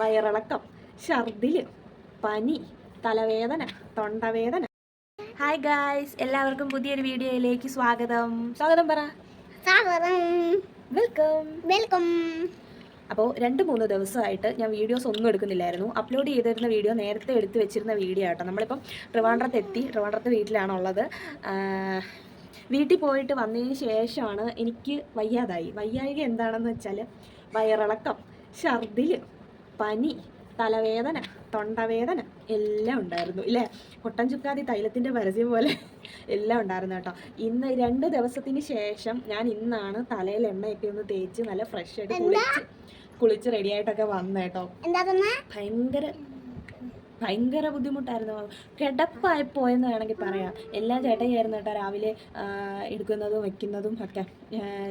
വയറിളക്കം ഛർദിൽ പനി തലവേദന തൊണ്ടവേദന. ഹായ് ഗായ്സ് എല്ലാവർക്കും പുതിയൊരു വീഡിയോയിലേക്ക് സ്വാഗതം. സ്വാഗതം പറ. സ്വാഗതം. വെൽക്കം വെൽക്കം അപ്പോൾ രണ്ട് മൂന്ന് ദിവസമായിട്ട് ഞാൻ വീഡിയോസ് ഒന്നും എടുക്കുന്നില്ലായിരുന്നു. അപ്ലോഡ് ചെയ്തിരുന്ന വീഡിയോ നേരത്തെ എടുത്ത് വെച്ചിരുന്ന വീഡിയോ ആട്ടോ. നമ്മളിപ്പം ട്രിവാൻഡ്രത്ത് എത്തി. ട്രിവാൻഡ്രത്ത് വീട്ടിലാണുള്ളത്. വീട്ടിൽ പോയിട്ട് വന്നതിന് ശേഷമാണ് എനിക്ക് വയ്യാതായി. വയ്യായിക എന്താണെന്ന് വെച്ചാൽ വയറിളക്കം ഛർദിൽ പനി തലവേദന തൊണ്ടവേദന എല്ലാം ഉണ്ടായിരുന്നു. ഇല്ലേ? കൊട്ടൻ ചുക്കാതി തൈലത്തിന്റെ പരസ്യം പോലെ എല്ലാം ഉണ്ടായിരുന്നു കേട്ടോ. ഇന്ന് രണ്ട് ദിവസത്തിന് ശേഷം ഞാൻ ഇന്നാണ് തലയിൽ എണ്ണയൊക്കെ ഒന്ന് തേച്ച് നല്ല ഫ്രഷ് ആയിട്ട് കുളിച്ച് കുളിച്ച് റെഡി ആയിട്ടൊക്കെ വന്ന കേട്ടോ. എന്താ തന്നെ? ഭയങ്കര ഭയങ്കര ബുദ്ധിമുട്ടായിരുന്നു. കിടപ്പായി പോയെന്ന് വേണമെങ്കിൽ പറയാം. എല്ലാം ചേട്ടയായിരുന്നു കേട്ടോ രാവിലെ എടുക്കുന്നതും വെക്കുന്നതും ഒക്കെ.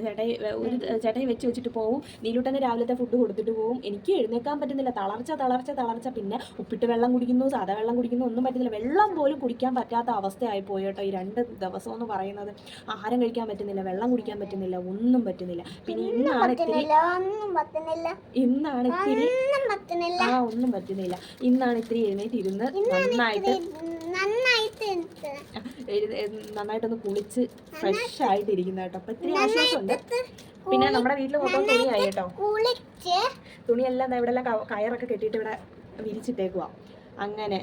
ചേട്ടായി ഒരു ചേട്ടായി വെച്ച് വെച്ചിട്ട് പോവും. നീലൂട്ടന് രാവിലത്തെ ഫുഡ് കൊടുത്തിട്ട് പോവും. എനിക്ക് എഴുന്നേക്കാൻ പറ്റുന്നില്ല. തളർച്ച തളർച്ച തളർച്ച. പിന്നെ ഉപ്പിട്ട് വെള്ളം കുടിക്കുന്നു സാധാ വെള്ളം കുടിക്കുന്നു ഒന്നും പറ്റുന്നില്ല. വെള്ളം പോലും കുടിക്കാൻ പറ്റാത്ത അവസ്ഥയായി പോയി കേട്ടോ ഈ രണ്ട് ദിവസം എന്ന് പറയുന്നത്. ആഹാരം കഴിക്കാൻ പറ്റുന്നില്ല വെള്ളം കുടിക്കാൻ പറ്റുന്നില്ല ഒന്നും പറ്റുന്നില്ല. പിന്നെ ഇന്നാണ് ഇന്നാണ് ഇത്തിരി പറ്റുന്നില്ല. ആ ഒന്നും പറ്റുന്നില്ല. ഇന്നാണ് ഇത്തിരി എഴുന്നേറ്റ് ഇരുന്ന് നന്നായിട്ട് നന്നായിട്ട് നന്നായിട്ടൊന്ന് കുളിച്ച് ഫ്രഷ് ആയിട്ട് ഇരിക്കുന്ന കേട്ടോ. അപ്പൊ ഇത്തിരി ആശ്വാസമുണ്ട് പിന്നെ നമ്മുടെ വീട്ടിൽ മൊത്തം തുണിയായി കേട്ടോ. കുളിച്ച്. തുണിയെല്ലാം ഇവിടെ എല്ലാം കയറൊക്കെ കെട്ടിയിട്ട് ഇവിടെ വിരിച്ചിട്ടേക്കുവാ. അങ്ങനെ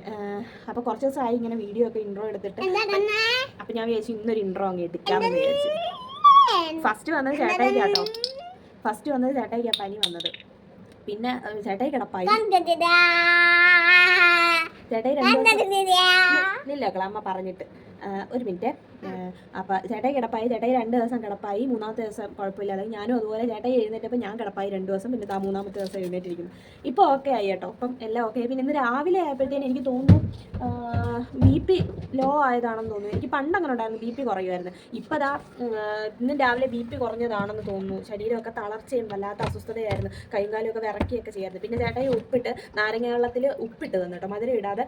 അപ്പൊ കുറച്ച് ദിവസമായി ഇങ്ങനെ വീഡിയോ ഒക്കെ ഇൻട്രോ എടുത്തിട്ട്. അപ്പൊ ഞാൻ വിചാരിച്ചു ഇന്നൊരു ഇൻട്രോ അങ്ങ് എടുക്കാമെന്ന് വിചാരിച്ചു. ഫസ്റ്റ് വന്നത് ചേട്ടായിക്കാട്ടോ. ഫസ്റ്റ് വന്നത് ചേട്ടായിക്കാ പനി വന്നത്. പിന്നെ ചേട്ടായി കിടപ്പായി. ചേട്ടായി രണ്ട് ഇല്ല അമ്മ പറഞ്ഞിട്ട്. ഒരു മിനിറ്റ്. അപ്പൊ ചേട്ടായി കിടപ്പായി. ചേട്ടായി രണ്ട് ദിവസം കിടപ്പായി. മൂന്നാമത്തെ ദിവസം കുഴപ്പമില്ലാതെ. ഞാനും അതുപോലെ ചേട്ടായി എഴുന്നേറ്റപ്പോൾ ഞാൻ കിടപ്പായി രണ്ട് ദിവസം. പിന്നെ താ മൂന്നാമത്തെ ദിവസം എഴുന്നേറ്റിരിക്കുന്നു. ഇപ്പോൾ ഓക്കെ ആയി കേട്ടോ. അപ്പം എല്ലാം ഓക്കെ പിന്നെ ഇന്ന് രാവിലെ ആയപ്പോഴത്തേനും എനിക്ക് തോന്നുന്നു ബി പി ലോ ആയതാണെന്ന് തോന്നുന്നു. എനിക്ക് പണ്ട് അങ്ങനെ ഉണ്ടായിരുന്നു. ബി പി കുറയുമായിരുന്നു. ഇപ്പോൾ ദാ ആ, ഇന്ന് രാവിലെ ബി പി കുറഞ്ഞതാണെന്ന് തോന്നുന്നു. ശരീരമൊക്കെ തളർച്ചയും വല്ലാത്ത അസ്വസ്ഥതയായിരുന്നു. കൈയും കാലുമൊക്കെ വിറക്കിയൊക്കെ ചെയ്യായിരുന്നു. പിന്നെ ചേട്ടായി ഉപ്പിട്ട് നാരങ്ങ വെള്ളത്തിൽ ഉപ്പിട്ട് തന്നു കേട്ടോ. മധുരം ഇടാതെ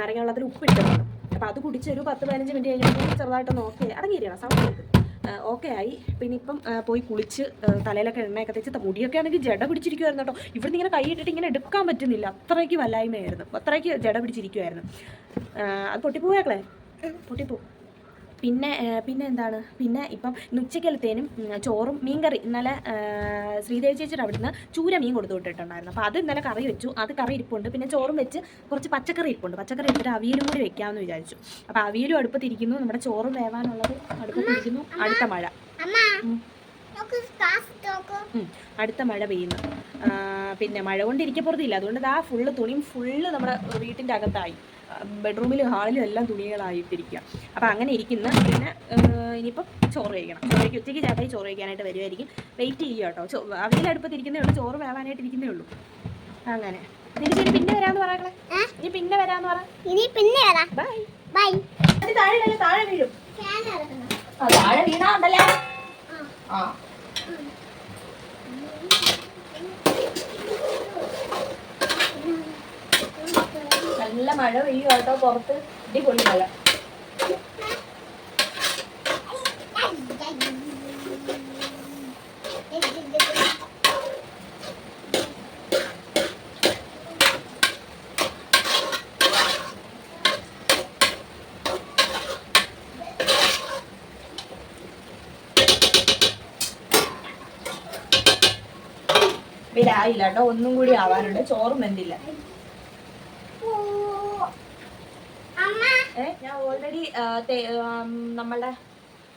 നാരങ്ങ വെള്ളത്തിൽ ഉപ്പിട്ട് തന്നു. അപ്പോൾ അത് കുടിച്ച് ഒരു പത്ത് പതിനഞ്ച് മിനിറ്റ് കഴിഞ്ഞപ്പോൾ ചെറുതായിട്ടൊന്ന് ഓക്കെ അടങ്ങിയിരിക്കണം. സൗണ്ട് ഓക്കെ ആയി. പിന്നെ ഇപ്പം പോയി കുളിച്ച് തലയിലൊക്കെ എണ്ണയൊക്കെ തേച്ച് മുടിയൊക്കെ ആണെങ്കിൽ ജട പിടിച്ചിരിക്കുമായിരുന്നു കേട്ടോ. ഇവിടുന്ന് ഇങ്ങനെ കൈ ഇട്ടിട്ട് ഇങ്ങനെ എടുക്കാൻ പറ്റുന്നില്ല. അത്രയ്ക്ക് വല്ലായ്മയായിരുന്നു. അത്രയ്ക്ക് ജട പിടിച്ചിരിക്കുമായിരുന്നു അത് പൊട്ടിപ്പോയാക്കളെ പൊട്ടിപ്പോ പിന്നെ പിന്നെ എന്താണ്? പിന്നെ ഇപ്പം ഉച്ചക്കലത്തേനും ചോറും മീൻകറി ഇന്നലെ ശ്രീദേവി ചേച്ചിയുടെ അവിടുന്ന് ചൂര മീൻ കൊടുത്തു വിട്ടിട്ടുണ്ടായിരുന്നു. അപ്പോൾ അത് ഇന്നലെ കറി വെച്ചു. അത് കറി ഇരിപ്പുണ്ട്. പിന്നെ ചോറും വെച്ച് കുറച്ച് പച്ചക്കറി ഇരിപ്പുണ്ട്. പച്ചക്കറി ഇട്ടിട്ട് അവിയലും കൂടി വെക്കാമെന്ന് വിചാരിച്ചു. അപ്പോൾ അവിയലും അടുപ്പത്തിരിക്കുന്നു. നമ്മുടെ ചോറും വേവാനുള്ളത് അടുപ്പത്തിരിക്കുന്നു. അടുത്ത മഴ. അടുത്ത മഴ പെയ്യുന്നു. പിന്നെ മഴ കൊണ്ട് ഇരിക്കപ്പുറത്തില്ല അതുകൊണ്ട് ആ ഫുള്ള് തുണിയും ഫുള്ള് നമ്മുടെ വീട്ടിന്റെ അകത്തായി. ബെഡ്റൂമിലും ഹാളിലും എല്ലാം തുണികളായിട്ടിരിക്കുക. അപ്പോൾ അങ്ങനെ ഇരിക്കുന്ന പിന്നെ ഇനിയിപ്പം ചോറ് കഴിക്കണം. ചോറ് കഴിക്കും ഉച്ചയ്ക്ക് ചേട്ടായി ചോറ് കഴിക്കാനായിട്ട് വരുമായിരിക്കും വെയിറ്റ് ചെയ്യുക കേട്ടോ. ചോ അവരിൽ അടുപ്പത്തിരിക്കുന്നേ ഉള്ളൂ. ചോറ് വേവാനായിട്ട് ഇരിക്കുന്നേ ഉള്ളൂ. അങ്ങനെ. ഇനി പിന്നെ വരാന്ന് പറയാ ഇനി പിന്നെ വരാന്ന് പറ. ഇനി പിന്നെ വരാം. ബൈ ബൈ താഴെ വീഴും, താഴെ വീഴും. ഫാൻ ഇറക്കണം. ആ, താഴെ വീണാ ഉണ്ടല്ലോ ആ. നല്ല മഴ പെയ്യും കേട്ടോ പുറത്ത് ഇടിപൊളി മഴ. ായില്ല കേട്ടോ ഒന്നും കൂടി ആവാനുണ്ട് ചോറും വെന്തില്ല. ഞാൻ ഓൾറെഡി നമ്മളുടെ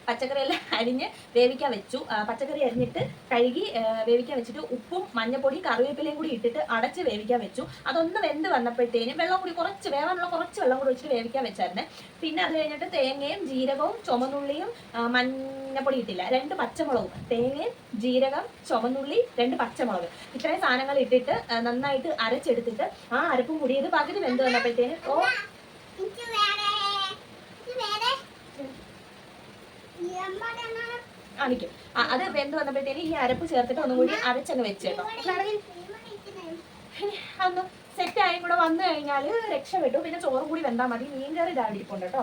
പച്ചക്കറിയെല്ലാം അരിഞ്ഞ് വേവിക്കാൻ വെച്ചു. പച്ചക്കറി അരിഞ്ഞിട്ട് കഴുകി വേവിക്കാൻ വെച്ചിട്ട് ഉപ്പും മഞ്ഞപ്പൊടിയും കറിവേപ്പിലയും കൂടി ഇട്ടിട്ട് അടച്ച് വേവിക്കാൻ വെച്ചു. അതൊന്ന് വെന്ത് വന്നപ്പോഴത്തേനും വെള്ളം കൂടി കുറച്ച് വേവാനുള്ള കുറച്ച് വെള്ളം കൂടി വെച്ചിട്ട് വേവിക്കാൻ വെച്ചായിരുന്നേ. പിന്നെ അത് കഴിഞ്ഞിട്ട് തേങ്ങയും ജീരകവും ചുമന്നുള്ളിയും മഞ്ഞപ്പൊടി ഇട്ടില്ല. രണ്ട് പച്ചമുളകും. തേങ്ങയും ജീരകം ചുമന്നുള്ളി രണ്ട് പച്ചമുളക്. ഇത്രയും സാധനങ്ങൾ ഇട്ടിട്ട് നന്നായിട്ട് അരച്ചെടുത്തിട്ട് ആ അരപ്പും കൂടി ഇത് പകുതി വെന്ത് വന്നപ്പോഴത്തേനും കാണിക്കും. അത് വെന്ത് വന്നപ്പോഴത്തേന് ഈ അരപ്പ് ചേർത്തിട്ട് ഒന്നും കൂടി അരച്ചങ്ങ് വെച്ചേട്ടോ അന്ന് സെറ്റ് ആയും കൂടെ വന്നു കഴിഞ്ഞാൽ രക്ഷപ്പെട്ടു. പിന്നെ ചോറും കൂടി വെന്താൽ മതി. മീൻകറി ഇടാൻ ഇരിപ്പുണ്ട് കേട്ടോ.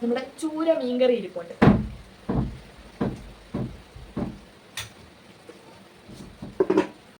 നമ്മുടെ ചൂര മീൻകറി ഇരിപ്പുണ്ട്.